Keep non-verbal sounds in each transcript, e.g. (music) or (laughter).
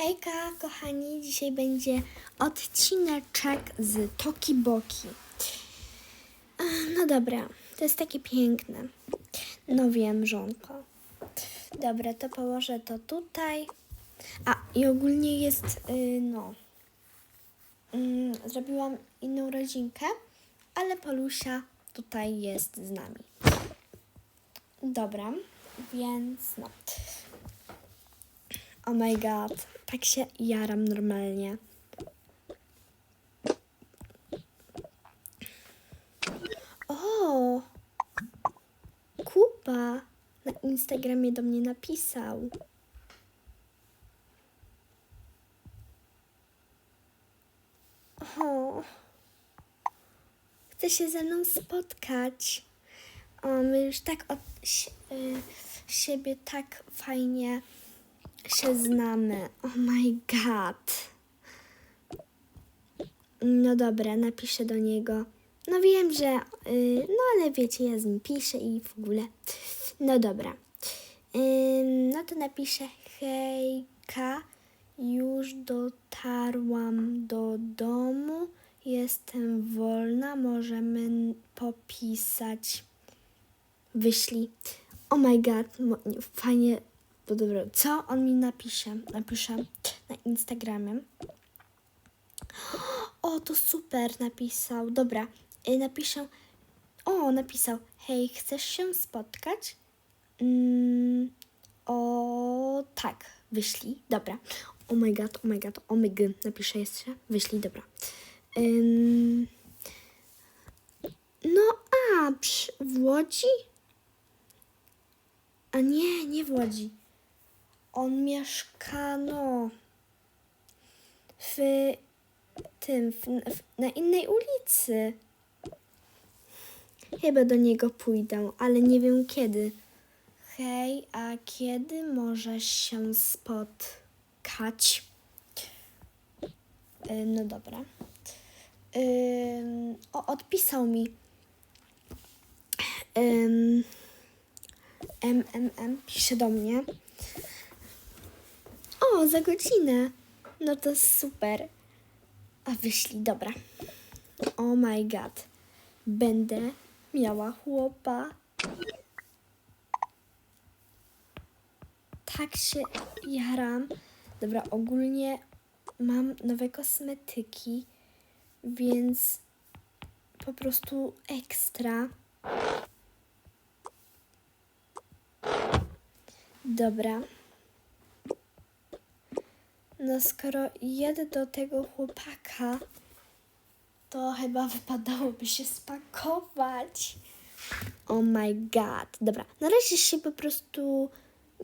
Hejka, kochani, dzisiaj będzie odcineczek z Toki Boki. No dobra, to jest takie piękne. No wiem, żonko. Dobra, to położę to tutaj. A, i ogólnie jest, y, no, mm, zrobiłam inną rodzinkę, ale Polusia tutaj jest z nami. Dobra, więc no. Oh my god, tak się jaram normalnie. O! Kuba na Instagramie do mnie napisał. O! Chce się ze mną spotkać. O, my już tak od si- y, siebie tak fajnie się znamy. Oh my god. No dobra, napiszę do niego. No wiem, że. y, no ale wiecie, ja z nim piszę i w ogóle. No dobra. Ym, no to napiszę hejka. Już dotarłam do domu. Jestem wolna. Możemy popisać. Wyślij. Oh my god, fajnie. Bo dobra, co on mi napisze? Napisze na Instagramie. O, to super napisał. Dobra, y, napiszę. O, napisał. Hej, chcesz się spotkać? Mm, o, tak, wyślij. Dobra. Oh my god, oh my god, oh my god. Napiszę jeszcze. Wyślij, dobra. Ym, no, a, przy, w Łodzi? A nie, nie w Łodzi. On mieszka, no, w tym, w, na innej ulicy. Chyba do niego pójdę, ale nie wiem kiedy. Hej, a kiedy możesz się spotkać? Y, no dobra. Ym, o, odpisał mi. Ym, MMM pisze do mnie. O, za godzinę. No to super. A wyślij, dobra. Oh my god. Będę miała chłopa. Tak się jaram. Dobra, ogólnie mam nowe kosmetyki, więc po prostu ekstra. Dobra. No skoro jedę do tego chłopaka, to chyba wypadałoby się spakować. Oh my god. Dobra, na razie się po prostu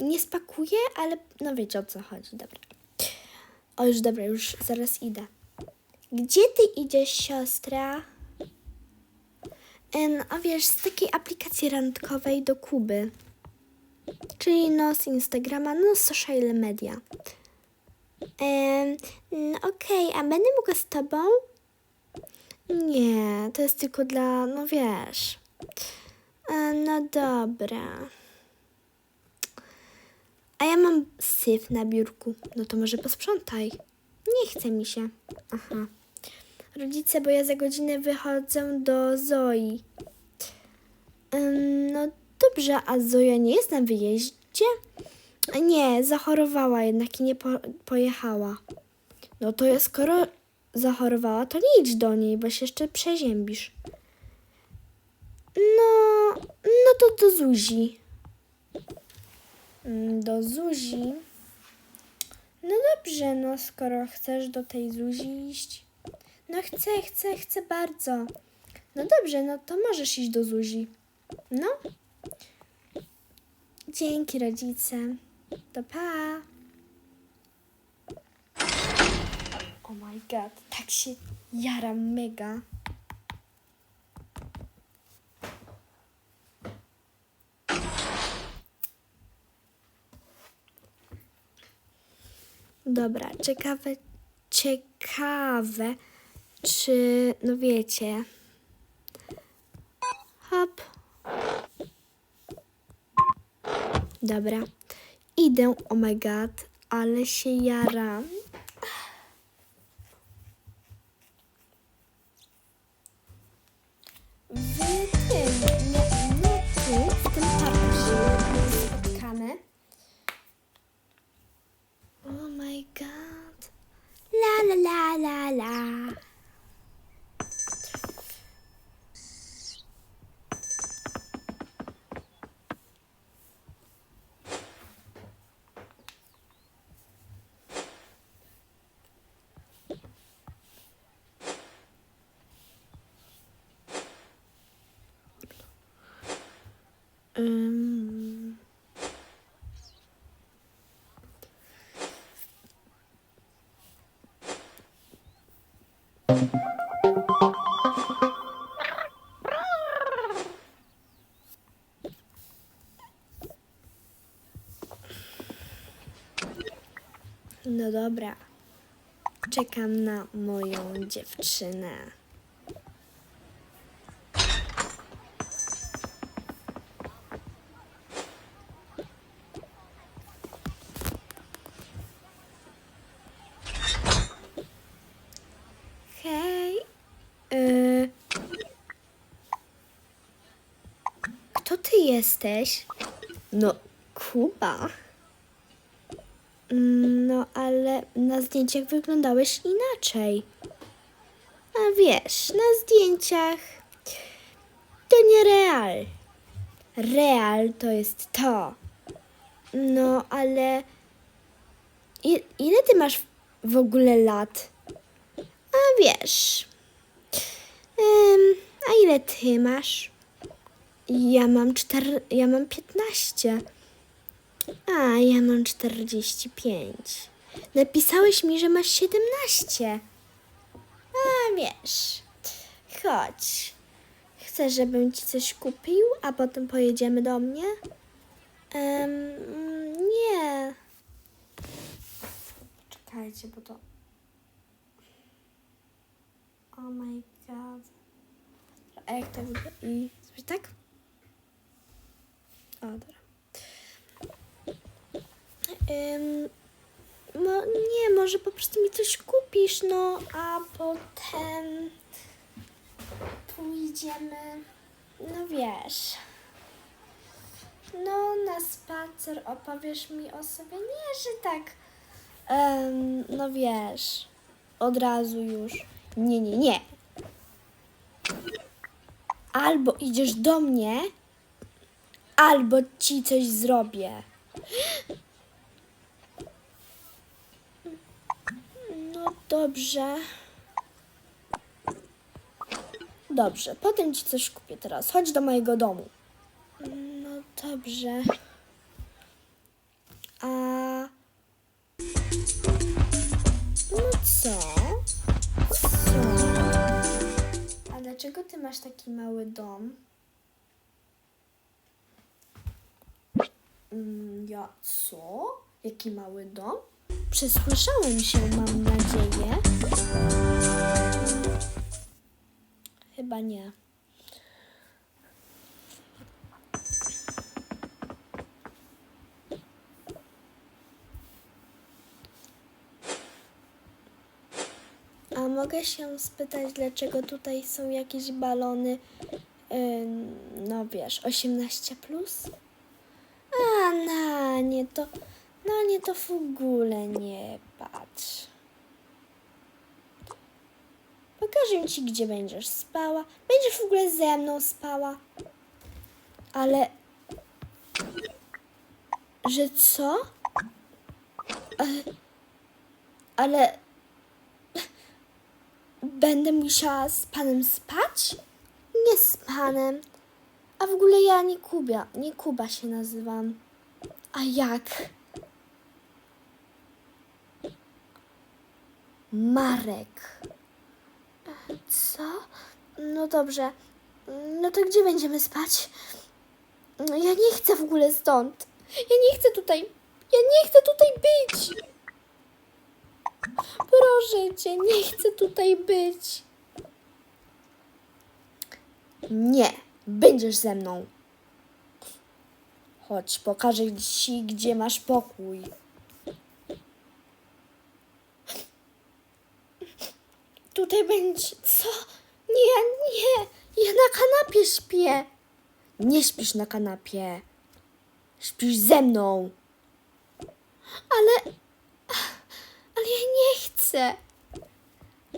nie spakuję, ale no wiecie o co chodzi. Dobra. O już dobra, już zaraz idę. Gdzie ty idziesz, siostra? A wiesz, z takiej aplikacji randkowej do Kuby. Czyli no z Instagrama, no z social media. Em, no okej, a będę mogła z tobą? Nie, to jest tylko dla, no wiesz. E, no dobra. A ja mam syf na biurku. No to może posprzątaj. Nie chce mi się. Aha. Rodzice, bo ja za godzinę wychodzę do Zoi. No dobrze, a Zoja nie jest na wyjeździe? Nie, zachorowała jednak i nie po, pojechała. No to skoro zachorowała, to nie idź do niej, bo się jeszcze przeziębisz. No, no to do Zuzi. Mm, Do Zuzi. No dobrze, no skoro chcesz do tej Zuzi iść. No chcę, chcę, chcę bardzo. No dobrze, no to możesz iść do Zuzi. No. Dzięki rodzice. To pa. Oh my god, tak się jaram mega. Dobra, ciekawe, ciekawe, czy, no wiecie, hop, Dobra. Idę, oh my god. Ale się jaram. W tym, no tu, w tym parku spotkamy. Oh my god. La la la la la. No dobra. Czekam na moją dziewczynę. Hej. Y... Kto ty jesteś? No, Kuba. No, ale na zdjęciach wyglądałeś inaczej. A wiesz, na zdjęciach to nie real. Real to jest to. No, ale ile ty masz w ogóle lat? A wiesz. Ym, a ile ty masz? Ja mam czter... Ja mam 15. A, ja mam 45. Napisałeś mi, że masz 17. A wiesz. Chodź. Chcesz, żebym ci coś kupił, a potem pojedziemy do mnie? Em, nie. Czekajcie, bo to. Oh my god. A jak to wygląda? I zrobić tak? O, dobra. No nie, może po prostu mi coś kupisz, no, a potem pójdziemy, no wiesz, no na spacer opowiesz mi o sobie, nie, że tak, no wiesz, od razu już, nie, nie, nie. Albo idziesz do mnie, albo ci coś zrobię. No dobrze. Dobrze, potem ci coś kupię teraz. Chodź do mojego domu. No dobrze. A. No co? Co? A dlaczego ty masz taki mały dom? Mm, ja co? Jaki mały dom? Przesłyszałem się, mam nadzieję. Chyba nie. A mogę się spytać, dlaczego tutaj są jakieś balony, ym, no wiesz, 18 plus? A na nie to, na nie to w ogóle nie patrz. Pokażę ci, gdzie będziesz spała. Będziesz w ogóle ze mną spała. Ale. Że co? Ale. ale będę musiała z panem spać? Nie z panem. A w ogóle ja nie Kubia, nie Kuba się nazywam. A jak? Marek. Co? No dobrze. No to gdzie będziemy spać? Ja nie chcę w ogóle stąd. Ja nie chcę tutaj. Ja nie chcę tutaj być. Proszę cię, nie chcę tutaj być. Nie, będziesz ze mną. Chodź, pokażę ci, gdzie masz pokój. Tutaj będzie. Co? Nie, nie. Ja na kanapie śpię. Nie śpisz na kanapie. Śpisz ze mną. Ale. Ale ja nie chcę.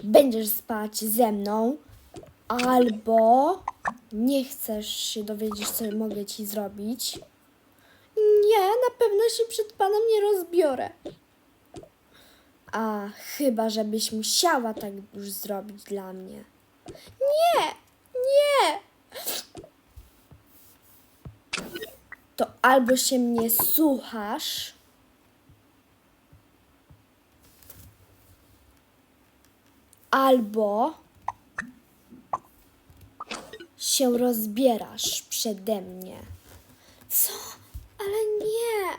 Będziesz spać ze mną, albo nie chcesz się dowiedzieć, co mogę ci zrobić. Nie, na pewno się przed panem nie rozbiorę. A chyba, żebyś musiała tak już zrobić dla mnie. Nie, nie. To albo się mnie słuchasz, albo się rozbierasz przede mnie. Co? Ale nie.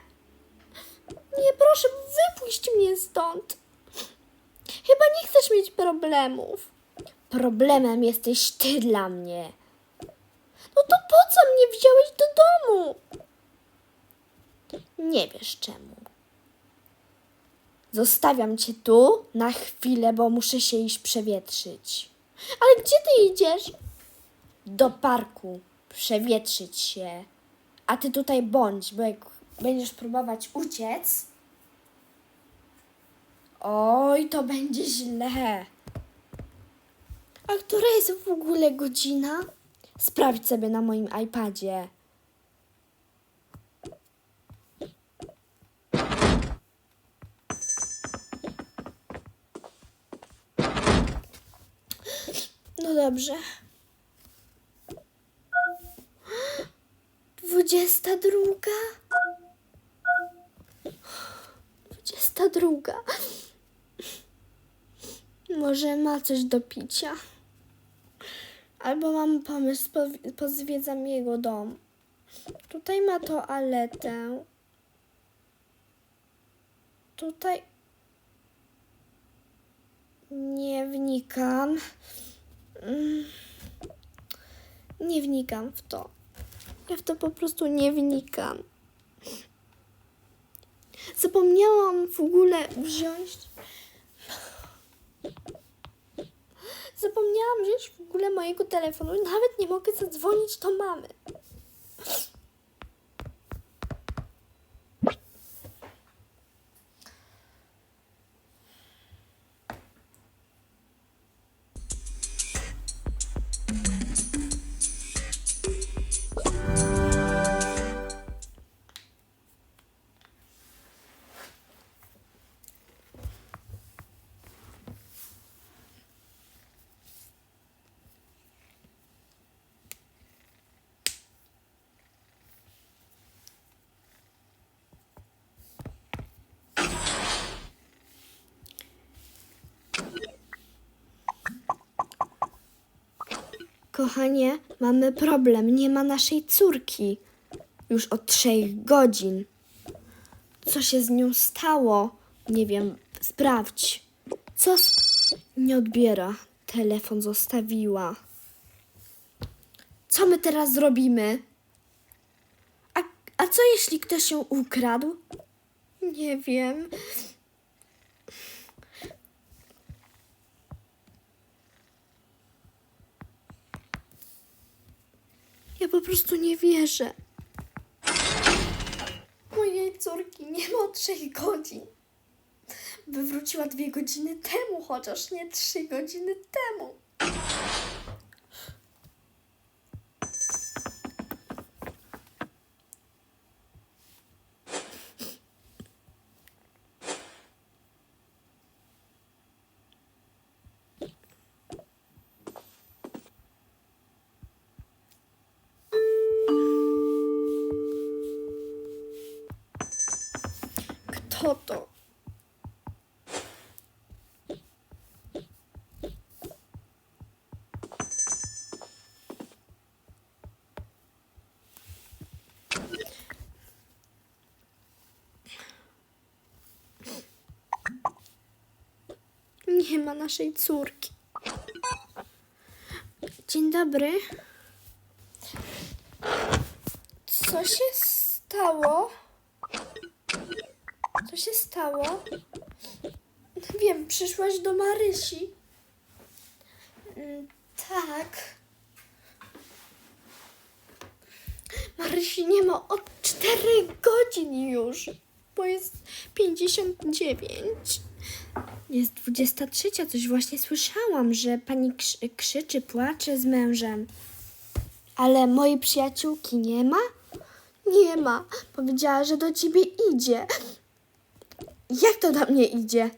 Nie, proszę, wypuść mnie stąd. Chyba nie chcesz mieć problemów. Problemem jesteś ty dla mnie. No to po co mnie wziąłeś do domu? Nie wiesz czemu. Zostawiam cię tu na chwilę, bo muszę się iść przewietrzyć. Ale gdzie ty idziesz? Do parku. Przewietrzyć się. A ty tutaj bądź, bo jak będziesz próbować uciec. Oj, to będzie źle. A która jest w ogóle godzina? Sprawdź sobie na moim iPadzie. No dobrze. Dwudziesta druga. Dwudziesta druga. Może ma coś do picia. Albo mam pomysł, po- pozwiedzam jego dom. Tutaj ma toaletę. Tutaj nie wnikam. Mm. Nie wnikam w to. Ja w to po prostu nie wnikam. Zapomniałam w ogóle wziąć. Zapomniałam wziąć w ogóle mojego telefonu nawet nie mogę zadzwonić do mamy. Kochanie, mamy problem. Nie ma naszej córki. Już od trzech godzin. Co się z nią stało? Nie wiem, sprawdź. Co? s- Nie odbiera. Telefon zostawiła. Co my teraz zrobimy? A, a co jeśli ktoś ją ukradł? Nie wiem. Ja po prostu nie wierzę. Mojej córki nie ma trzech godzin. Wywróciła dwie godziny temu, chociaż nie trzy godziny temu. Kto to? Nie ma naszej córki. Dzień dobry. Co się stało? Co się stało? Wiem, przyszłaś do Marysi. Mm, Tak. Marysi nie ma od 4 godzin już, bo jest 59. Jest 23, coś właśnie słyszałam, że pani krzy- krzyczy, płacze z mężem. Ale mojej przyjaciółki nie ma? Nie ma. Powiedziała, że do ciebie idzie. Jak to do mnie idzie?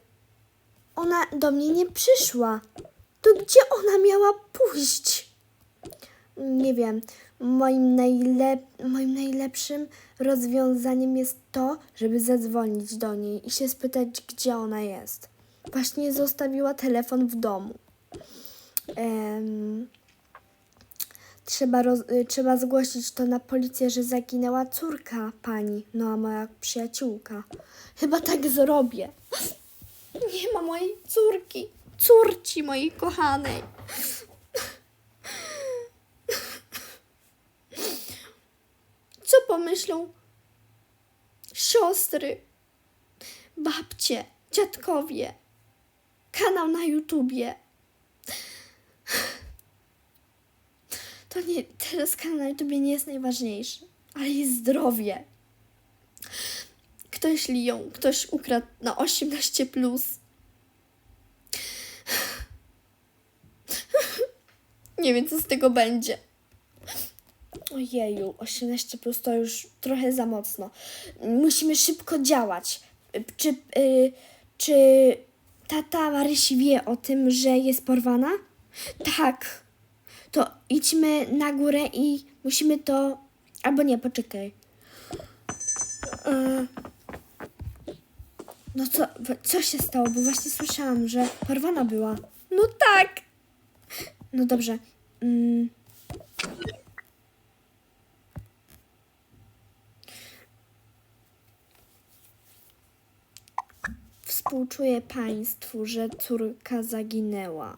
Ona do mnie nie przyszła. To gdzie ona miała pójść? Nie wiem. Moim, najlep- moim najlepszym rozwiązaniem jest to, żeby zadzwonić do niej i się spytać, gdzie ona jest. Właśnie zostawiła telefon w domu. Em, trzeba, roz- y, trzeba zgłosić to na policję, że zaginęła córka pani, no a moja przyjaciółka. Chyba tak zrobię. Nie ma mojej córki, córci mojej kochanej. Co pomyślą siostry, babcie, dziadkowie, kanał na YouTubie? To nie, teraz kanał na YouTubie nie jest najważniejszy, ale jest zdrowie. Ktoś ją, ktoś ukradł na 18 plus. (laughs) Nie wiem, co z tego będzie. Ojeju, 18 plus to już trochę za mocno. Musimy szybko działać. Czy, y, czy tata Marysi wie o tym, że jest porwana? Tak. To idźmy na górę i musimy to... Albo nie, poczekaj. Y, no co, co się stało? Bo właśnie słyszałam, że porwana była. No tak. No dobrze. Mm. Współczuję państwu, że córka zaginęła.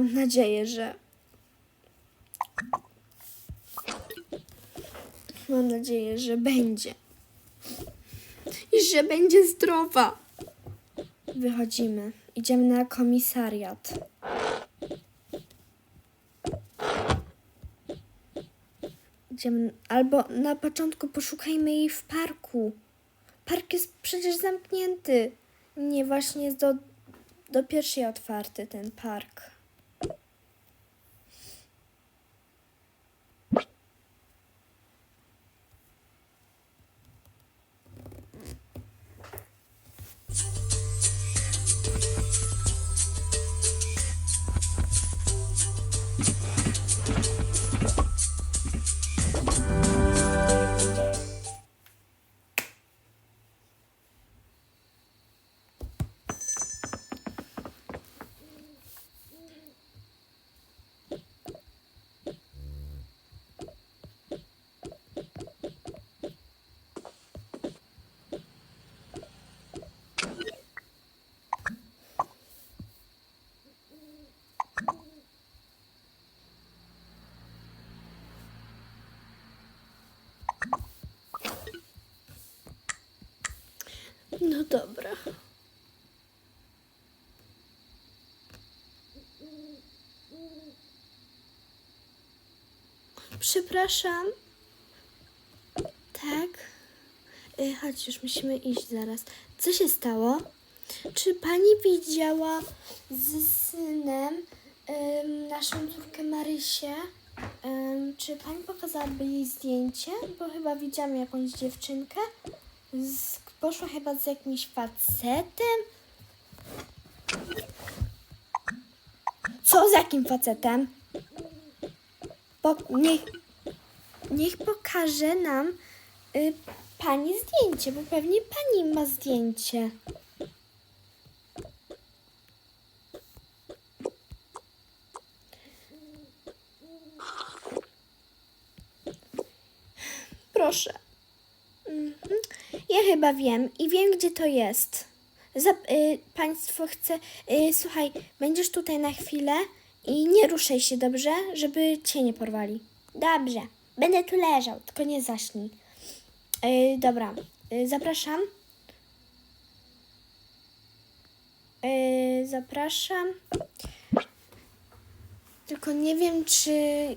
Mam nadzieję, że. Mam nadzieję, że będzie. I że będzie zdrowa. Wychodzimy. Idziemy na komisariat. Idziemy, albo na początku poszukajmy jej w parku. Park jest przecież zamknięty. Nie, właśnie jest do, do pierwszej otwarty ten park. No dobra. Przepraszam. Tak? Y, Chodź, już musimy iść zaraz. Co się stało? Czy pani widziała z synem naszą córkę Marysię? Czy pani pokazałaby jej zdjęcie? Bo chyba widziałam jakąś dziewczynkę. Z, poszła chyba z jakimś facetem. Co z jakim facetem? Po, niech, niech pokaże nam y, pani zdjęcie, bo pewnie pani ma zdjęcie. Proszę. Mhm. Ja chyba wiem i wiem, gdzie to jest. Zap- y, państwo chce. Y, słuchaj, będziesz tutaj na chwilę i nie ruszaj się, dobrze? Żeby cię nie porwali. Dobrze. Będę tu leżał, tylko nie zaśnij. Y, dobra. Y, zapraszam. Y, zapraszam. Tylko nie wiem, czy y,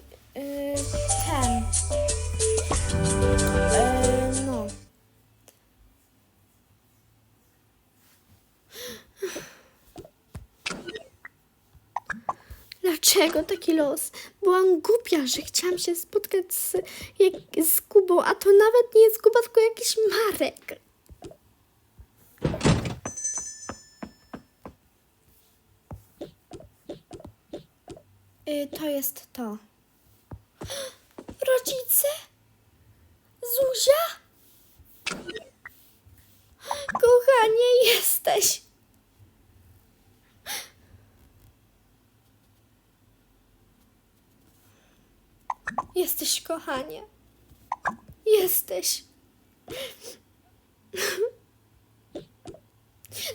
ten. Y, no. Dlaczego taki los? Byłam głupia, że chciałam się spotkać z, jak, z Kubą, a to nawet nie jest Kuba, tylko jakiś Marek. Y, to jest to. Rodzice? Zuzia? Kochanie, jesteś. Jesteś, kochanie. Jesteś.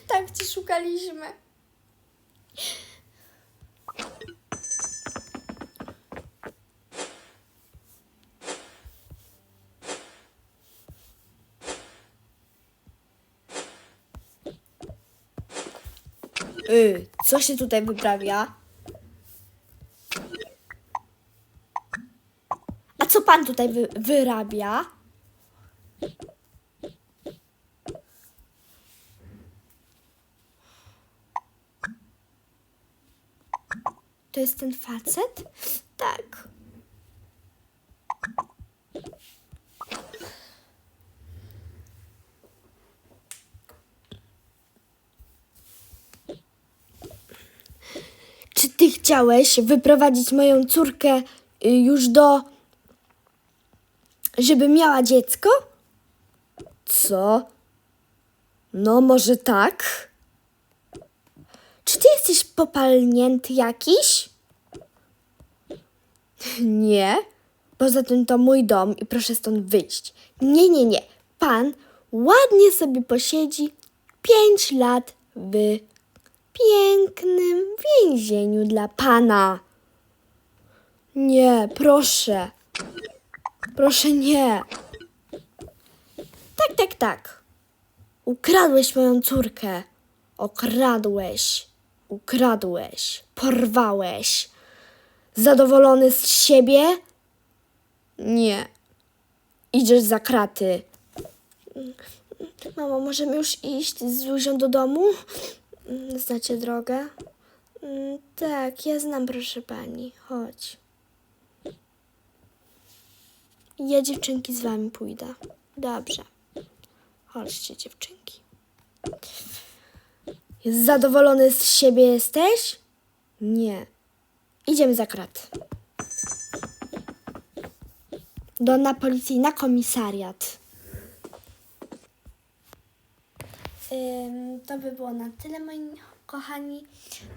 Tak cię szukaliśmy. Y, co się tutaj wyprawia? A co pan tutaj wy wyrabia? To jest ten facet? Tak. Czy ty chciałeś wyprowadzić moją córkę y, już do. Żeby miała dziecko? Co? No, może tak? Czy ty jesteś popalnięty jakiś? (laughs) Nie. Poza tym to mój dom i proszę stąd wyjść. Nie, nie, nie. Pan ładnie sobie posiedzi pięć lat w pięknym więzieniu dla pana. Nie, proszę. Proszę nie. Tak, tak, tak. Ukradłeś moją córkę. Okradłeś. Ukradłeś. Porwałeś. Zadowolony z siebie? Nie. Idziesz za kraty. Mamo, możemy już iść z Zuzią do domu? Znacie drogę? Mm, Tak, ja znam, proszę pani. Chodź. Ja dziewczynki z wami pójdę. Dobrze. Chodźcie, dziewczynki. Zadowolony z siebie jesteś? Nie. Idziemy za kraty. Do na policji, na komisariat. Ym, to by było na tyle, moi kochani.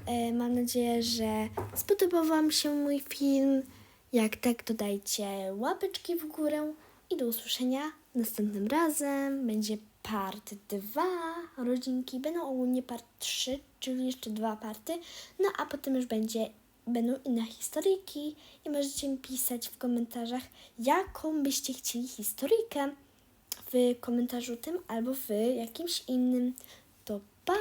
Ym, mam nadzieję, że spodobał Wam się mój film. Jak tak, to dajcie łapeczki w górę i do usłyszenia następnym razem. Będzie part 2 rodzinki. Będą ogólnie part 3, czyli jeszcze dwa party. No a potem już będzie, będą inne historyjki i możecie mi pisać w komentarzach, jaką byście chcieli historyjkę w komentarzu tym albo w jakimś innym. To pa!